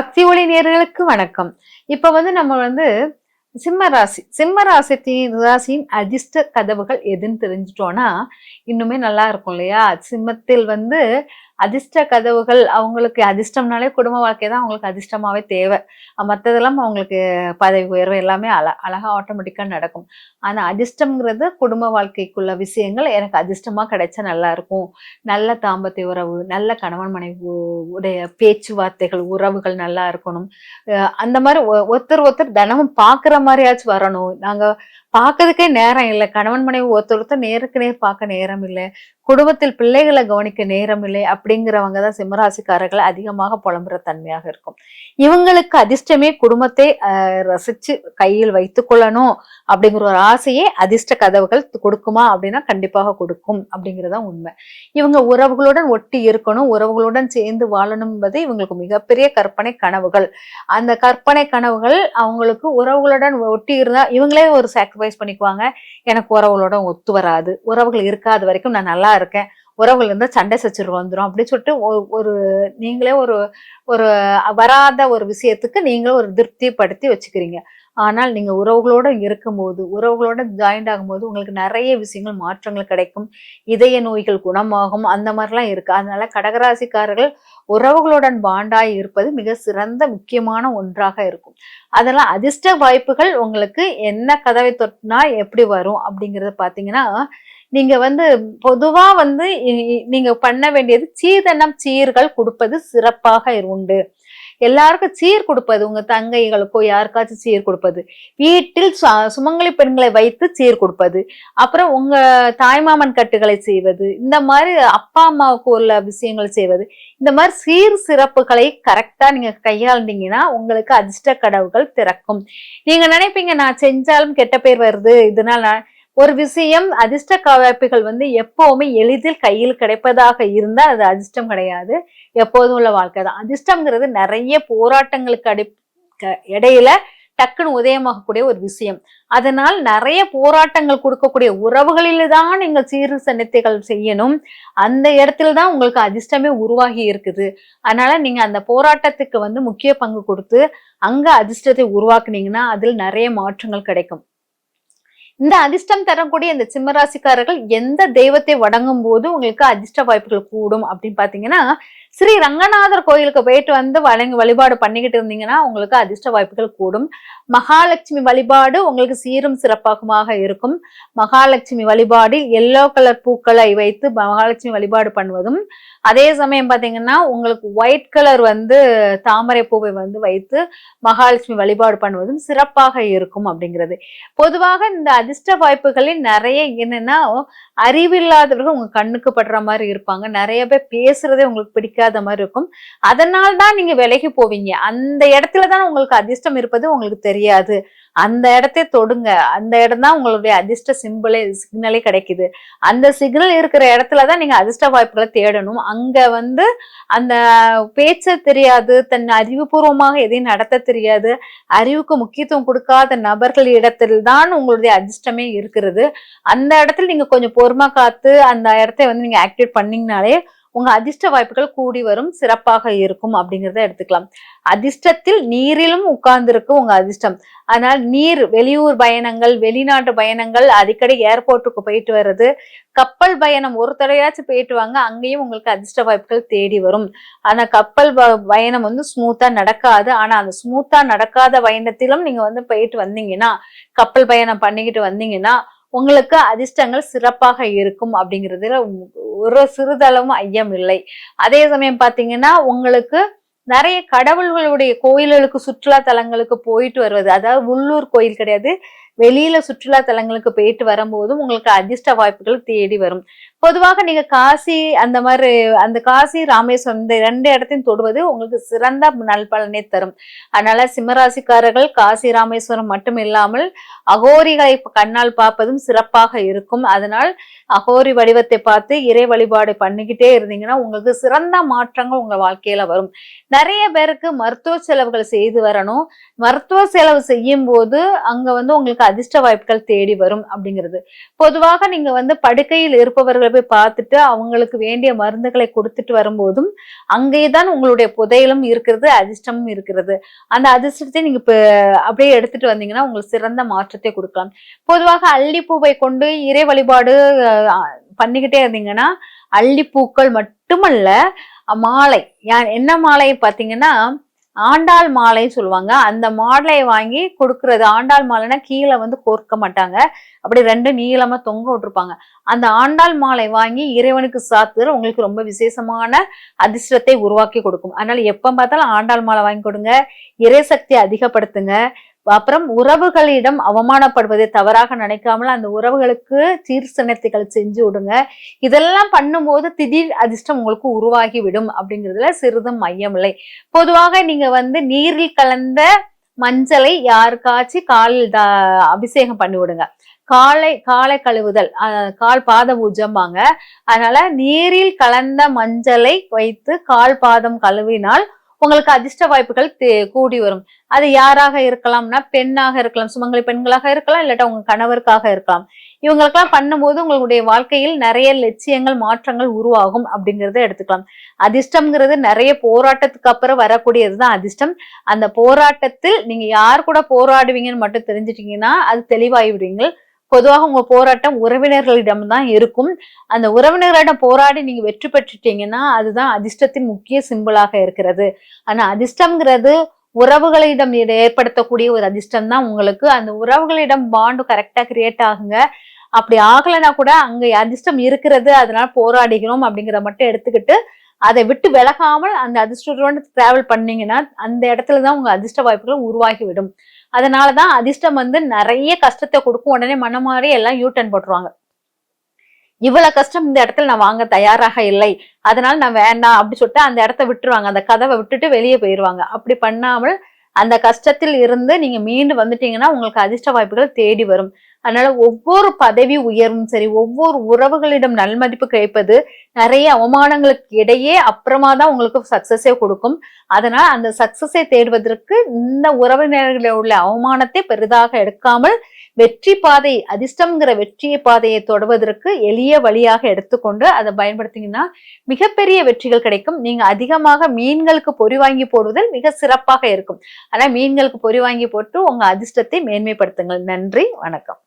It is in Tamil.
பக்தி ஒளி நேர்களுக்கு வணக்கம். இப்ப வந்து நம்ம வந்து சிம்ம ராசி சிம்ம ராசியின் ராசியின் அதிர்ஷ்ட கதவுகள் எதுன்னு தெரிஞ்சிட்டோம்னா இன்னுமே நல்லா இருக்கும் இல்லையா? சிம்மத்தில் வந்து அதிர்ஷ்ட கதவுகள் அவங்களுக்கு அதிர்ஷ்டம்னாலே குடும்ப வாழ்க்கை தான் அவங்களுக்கு அதிர்ஷ்டமாவே தேவை. மற்றதெல்லாம் அவங்களுக்கு பதவி உயர்வு எல்லாமே அழ அழகா ஆட்டோமேட்டிக்காக நடக்கும். ஆனால் அதிர்ஷ்டம்ங்கிறது குடும்ப வாழ்க்கைக்குள்ள விஷயங்கள் எனக்கு அதிர்ஷ்டமாக கிடைச்சா நல்லா இருக்கும். நல்ல தாம்பத்திய உறவு நல்ல கணவன் மனைவி உடைய பேச்சுவார்த்தைகள் உறவுகள் நல்லா இருக்கணும். அந்த மாதிரி ஒருத்தர் ஒருத்தர் தினமும் பார்க்குற மாதிரியாச்சும் வரணும். நாங்கள் பார்க்கறதுக்கே நேரம் இல்லை. கணவன் மனைவி ஒருத்தர் ஒருத்தர் நேருக்கு நேர் பார்க்க நேரம் இல்லை. குடும்பத்தில் பிள்ளைகளை கவனிக்க நேரம் இல்லை அப்படிங்கிறவங்க தான் சிம்மராசிக்காரர்கள் அதிகமாக புலம்புற தன்மையாக இருக்கும். இவங்களுக்கு அதிர்ஷ்டமே குடும்பத்தை ரசிச்சு கையில் வைத்து கொள்ளணும் அப்படிங்கிற ஒரு ஆசையே அதிர்ஷ்ட கதவுகள் கொடுக்குமா அப்படின்னா கண்டிப்பாக கொடுக்கும் அப்படிங்கிறதான் உண்மை. இவங்க உறவுகளுடன் ஒட்டி இருக்கணும் உறவுகளுடன் சேர்ந்து வாழணும் என்பது இவங்களுக்கு மிகப்பெரிய கற்பனை கனவுகள். அந்த கற்பனை கனவுகள் அவங்களுக்கு உறவுகளுடன் ஒட்டி இருந்தா இவங்களே ஒரு சாக்ரிஃபைஸ் பண்ணிக்குவாங்க. எனக்கு உறவுகளோட ஒத்து வராது. உறவுகள் இருக்காத வரைக்கும் நான் நல்லா இருக்கேன். உறவுகள் இருந்தால் சண்டை சச்சரவு வந்துடும் அப்படின்னு சொல்லிட்டு ஒரு நீங்களே ஒரு ஒரு வராத ஒரு விஷயத்துக்கு நீங்களே ஒரு திருப்திப்படுத்தி வச்சுக்கிறீங்க. ஆனால் நீங்கள் உறவுகளோட இருக்கும்போது உறவுகளோட ஜாயிண்ட் ஆகும்போது உங்களுக்கு நிறைய விஷயங்கள் மாற்றங்கள் கிடைக்கும். இதய நோய்கள் குணமாகும் அந்த மாதிரிலாம் இருக்குது அதனால கடகராசிக்காரர்கள் உறவுகளுடன் பாண்டாய் இருப்பது மிக சிறந்த முக்கியமான ஒன்றாக இருக்கும். அதெல்லாம் அதிர்ஷ்ட வாய்ப்புகள் உங்களுக்கு என்ன கதவை தொட்டினா எப்படி வரும் அப்படிங்கிறத பார்த்தீங்கன்னா நீங்க வந்து பொதுவா வந்து நீங்க பண்ண வேண்டியது சீதனம் சீர்கள் கொடுப்பது சிறப்பாக உண்டு. எல்லாருக்கும் சீர் கொடுப்பது உங்க தங்கைகளுக்கோ யாருக்காச்சும் சீர் கொடுப்பது. வீட்டில் சுமங்கலி பெண்களை வைத்து சீர் கொடுப்பது. அப்புறம் உங்க தாய்மாமன் கட்டுகளை செய்வது. இந்த மாதிரி அப்பா அம்மாவுக்கு உள்ள விஷயங்கள் செய்வது. இந்த மாதிரி சீர் சிறப்புகளை கரெக்டா நீங்க கையாண்டீங்கன்னா உங்களுக்கு அதிர்ஷ்ட கடவுகள் திறக்கும். நீங்க நினைப்பீங்க நான் செஞ்சாலும் கெட்ட பேர் வருது இதனால ஒரு விஷயம் அதிர்ஷ்ட வாய்ப்புகள் வந்து எப்பவுமே எளிதில் கையில் கிடைப்பதாக இருந்தால் அது அதிர்ஷ்டம் கிடையாது. எப்போதும் உள்ள வாழ்க்கை தான். அதிர்ஷ்டம்ங்கிறது நிறைய போராட்டங்களுக்கு அடி இடையில டக்குன்னு உதயமாகக்கூடிய ஒரு விஷயம். அதனால் நிறைய போராட்டங்கள் கொடுக்கக்கூடிய உறவுகளில் தான் நீங்கள் சீர் சன்னித்தைகள் செய்யணும். அந்த இடத்துல தான் உங்களுக்கு அதிர்ஷ்டமே உருவாகி இருக்குது. அதனால நீங்கள் அந்த போராட்டத்துக்கு வந்து முக்கிய பங்கு கொடுத்து அங்கே அதிர்ஷ்டத்தை உருவாக்குனீங்கன்னா அதில் நிறைய மாற்றங்கள் கிடைக்கும். இந்த அதிர்ஷ்டம் தரக்கூடிய இந்த சிம்மராசிக்காரர்கள் எந்த தெய்வத்தை வணங்கும் போது உங்களுக்கு அதிர்ஷ்ட வாய்ப்புகள் கூடும் அப்படின்னு பாத்தீங்கன்னா ஸ்ரீ ரங்கநாதர் கோயிலுக்கு போயிட்டு வந்து வழங்கி வழிபாடு பண்ணிக்கிட்டு இருந்தீங்கன்னா உங்களுக்கு அதிர்ஷ்ட வாய்ப்புகள் கூடும். மகாலட்சுமி வழிபாடு உங்களுக்கு சீரும் சிறப்பாகமாக இருக்கும். மகாலட்சுமி வழிபாடு எல்லோ கலர் பூக்களை வைத்து மகாலட்சுமி வழிபாடு பண்ணுவதும் அதே சமயம் பார்த்தீங்கன்னா உங்களுக்கு ஒயிட் கலர் வந்து தாமரை பூவை வந்து வைத்து மகாலட்சுமி வழிபாடு பண்ணுவதும் சிறப்பாக இருக்கும் அப்படிங்கிறது. பொதுவாக இந்த அதிர்ஷ்ட வாய்ப்புகளில் நிறைய என்னன்னா அறிவில்லாதவர்கள் உங்க கண்ணுக்கு படுற மாதிரி இருப்பாங்க. நிறைய பேர் பேசுறதே உங்களுக்கு பிடிக்காத மாதிரி இருக்கும். அதனால தான் நீங்க விலகி போவீங்க. அந்த இடத்துல தான் உங்களுக்கு அதிர்ஷ்டம் இருப்பது உங்களுக்கு தெரியாது. அந்த இடத்தை தொடுங்க. அந்த இடம் தான் உங்களுடைய அதிர்ஷ்ட சிம்பிளே சிக்னலே கிடைக்குது. அந்த சிக்னல் இருக்கிற இடத்துல தான் நீங்க அதிர்ஷ்ட வாய்ப்புகளை தேடணும். அங்க வந்து அந்த பேச்ச தெரியாது. தன் அறிவுபூர்வமாக எதையும் நடத்த தெரியாது. அறிவுக்கு முக்கியத்துவம் கொடுக்காத நபர்கள் இடத்தில் தான் உங்களுடைய அதிர்ஷ்டமே இருக்கிறது. அந்த இடத்துல நீங்க கொஞ்சம் பொறுமை காத்து அந்த இடத்த வந்து நீங்க ஆக்டிவேட் பண்ணீங்கனாலே உங்க அதிர்ஷ்ட வாய்ப்புகள் கூடி வரும் சிறப்பாக இருக்கும் அப்படிங்கிறத எடுத்துக்கலாம். அதிர்ஷ்டத்தில் நீரிலும் உட்கார்ந்துருக்கு உங்க அதிர்ஷ்டம். அதனால் நீர் வெளியூர் பயணங்கள் வெளிநாட்டு பயணங்கள் அடிக்கடி ஏர்போர்ட்டுக்கு போயிட்டு வர்றது கப்பல் பயணம் ஒரு தடையாச்சும் போயிட்டு வாங்க அங்கேயும் உங்களுக்கு அதிர்ஷ்ட வாய்ப்புகள் தேடி வரும். ஆனா கப்பல் பயணம் வந்து ஸ்மூத்தா நடக்காது. ஆனா அந்த ஸ்மூத்தா நடக்காத பயணத்திலும் நீங்க வந்து போயிட்டு வந்தீங்கன்னா கப்பல் பயணம் பண்ணிக்கிட்டு வந்தீங்கன்னா உங்களுக்கு அதிர்ஷ்டங்கள் சிறப்பாக இருக்கும் அப்படிங்கிறதுல ஒரு சிறிதளவும் ஐயம் இல்லை. அதே சமயம் பார்த்தீங்கன்னா உங்களுக்கு நிறைய கடவுள்களுடைய கோயில்களுக்கு சுற்றுலா தலங்களுக்கு போயிட்டு வருவது அதாவது உள்ளூர் கோயில் கிடையாது வெளியில சுற்றுலா தலங்களுக்கு போயிட்டு வரும்போதும் உங்களுக்கு அதிர்ஷ்ட வாய்ப்புகள் தேடி வரும். பொதுவாக நீங்க காசி அந்த மாதிரி அந்த காசி ராமேஸ்வரம் இந்த ரெண்டு இடத்தையும் தொடுவது உங்களுக்கு சிறந்த நல்பலனை தரும். அதனால சிம்மராசிக்காரர்கள் காசி ராமேஸ்வரம் மட்டும் இல்லாமல் அகோரிகளை கண்ணால் பார்ப்பதும் சிறப்பாக இருக்கும். அதனால் அகோரி வடிவத்தை பார்த்து இறை வழிபாடு பண்ணிக்கிட்டே இருந்தீங்கன்னா உங்களுக்கு சிறந்த மாற்றங்கள் உங்க வாழ்க்கையில வரும். நிறைய பேருக்கு மருத்துவ செலவுகள் செய்து வரணும். மருத்துவ செலவு செய்யும் போது அங்க வந்து உங்களுக்கு அதிர்ஷ்ட வாய்ப்புகள் தேடி வரும் அப்படிங்கிறது. பொதுவாக நீங்க வந்து படுக்கையில் இருப்பவர்கள் போய் பார்த்துட்டு அவங்களுக்கு வேண்டிய மருந்துகளை கொடுத்துட்டு வரும்போதும் அங்கேதான் உங்களுடைய புதையலும் இருக்கிறது அதிர்ஷ்டமும் இருக்கிறது. அந்த அதிர்ஷ்டத்தை நீங்க இப்போ அப்படியே எடுத்துட்டு வந்தீங்கன்னா உங்களுக்கு சிறந்த மாற்றத்தை கொடுக்கலாம். பொதுவாக அல்லிப்பூவை கொண்டு இறை வழிபாடு பண்ணிக்கிட்டே இருந்தீங்கன்னா அல்லிப்பூக்கள் மட்டுமல்ல மாலை என்ன மாலை பார்த்தீங்கன்னா ஆண்டாள் மாலைன்னு சொல்லுவாங்க. அந்த மாலையை வாங்கி கொடுக்கறது. ஆண்டாள் மாலைனா கீழே வந்து கோர்க்க மாட்டாங்க. அப்படி ரெண்டு நீளமா தொங்க விட்டுருப்பாங்க. அந்த ஆண்டாள் மாலை வாங்கி இறைவனுக்கு சாத்துற உங்களுக்கு ரொம்ப விசேஷமான அதிர்ஷ்டத்தை உருவாக்கி கொடுக்கும். அதனால எப்ப பார்த்தாலும் ஆண்டாள் மாலை வாங்கி கொடுங்க. இறைசக்தியை அதிகப்படுத்துங்க. அப்புறம் உறவுகளிடம் அவமானப்படுவதை தவறாக நினைக்காமல் அந்த உறவுகளுக்கு சீர்சனத்தைகள் செஞ்சு விடுங்க. இதெல்லாம் பண்ணும்போது திடீர் அதிர்ஷ்டம் உங்களுக்கு உருவாகி விடும் அப்படிங்கிறதுல சிறிதும் மையமில்லை. பொதுவாக நீங்க வந்து நீரில் கலந்த மஞ்சளை யாருக்காச்சும் காலில் த- அபிஷேகம் பண்ணி விடுங்க. காலை காலை கழுவுதல் கால் பாத பூஜம்பாங்க அதனால நீரில் கலந்த மஞ்சளை வைத்து கால் பாதம் கழுவினால் உங்களுக்கு அதிர்ஷ்ட வாய்ப்புகள் கூடி வரும். அது யாராக இருக்கலாம்னா பெண்ணாக இருக்கலாம் சுமங்கலி பெண்களாக இருக்கலாம் இல்லாட்டா உங்க கணவருக்காக இருக்கலாம். இவங்களுக்கெல்லாம் பண்ணும்போது உங்களுடைய வாழ்க்கையில் நிறைய லட்சியங்கள் மாற்றங்கள் உருவாகும் அப்படிங்கறத எடுத்துக்கலாம். அதிர்ஷ்டம்ங்கிறது நிறைய போராட்டத்துக்கு அப்புறம் வரக்கூடியதுதான் அதிர்ஷ்டம். அந்த போராட்டத்தில் நீங்க யார் கூட போராடுவீங்கன்னு மட்டும் தெரிஞ்சிட்டீங்கன்னா அது தெளிவாகிவிடுவீங்க பொதுவாக உங்க போராட்டம் உறவினர்களிடம் தான் இருக்கும். அந்த உறவினர்களிடம் போராடி நீங்க வெற்றி பெற்றுட்டீங்கன்னா அதுதான் அதிர்ஷ்டத்தின் முக்கிய சிம்பிளாக இருக்கிறது. ஆனா அதிர்ஷ்டம்ங்கிறது உறவுகளிடம் இதை ஏற்படுத்தக்கூடிய ஒரு அதிர்ஷ்டம் தான் உங்களுக்கு. அந்த உறவுகளிடம் பாண்டு கரெக்டா கிரியேட் ஆகுங்க. அப்படி ஆகலைன்னா கூட அங்க அதிர்ஷ்டம் இருக்கிறது அதனால போராடுகிறோம் அப்படிங்கிறத மட்டும் எடுத்துக்கிட்டு அதை விட்டு விலகாமல் அந்த அதிர்ஷ்டத்தோட டிராவல் பண்ணீங்கன்னா அந்த இடத்துல தான் உங்க அதிர்ஷ்ட வாய்ப்புகள் உருவாகிவிடும். அதனாலதான் அதிர்ஷ்டம் வந்து நிறைய கஷ்டத்தை கொடுக்கும். உடனே மன மாறி எல்லாம் யூட்டன் போட்டுருவாங்க. இவ்வளவு கஷ்டம் இந்த இடத்துல நான் வாங்க தயாராக இல்லை. அதனால நான் வேண்டாம் அப்படி சொல்லிட்டு அந்த இடத்த விட்டுருவாங்க. அந்த கதவை விட்டுட்டு வெளியே போயிருவாங்க. அப்படி பண்ணாமல் அந்த கஷ்டத்தில் இருந்து நீங்க மீண்டு வந்துட்டீங்கன்னா உங்களுக்கு அதிர்ஷ்ட வாய்ப்புகள் தேடி வரும். அதனால ஒவ்வொரு பதவி உயர்வும் சரி ஒவ்வொரு உறவுகளிடம் நல்மதிப்பு கிடைப்பது நிறைய அவமானங்களுக்கு இடையே அப்புறமா தான் உங்களுக்கு சக்சஸே கொடுக்கும். அதனால அந்த சக்சஸை தேடுவதற்கு இந்த உறவினர்களில் உள்ள அவமானத்தை பெரிதாக எடுக்காமல் வெற்றி பாதை அதிர்ஷ்டம்ங்கிற வெற்றிய பாதையை தொடுவதற்கு எளிய வழியாக எடுத்துக்கொண்டு அதை பயன்படுத்திங்கன்னா மிகப்பெரிய வெற்றிகள் கிடைக்கும். நீங்க அதிகமாக மீன்களுக்கு பொறி வாங்கி போடுவதில் மிக சிறப்பாக இருக்கும். ஆனா மீன்களுக்கு பொறி வாங்கி போட்டு உங்க அதிர்ஷ்டத்தை மேன்மைப்படுத்துங்கள். நன்றி வணக்கம்.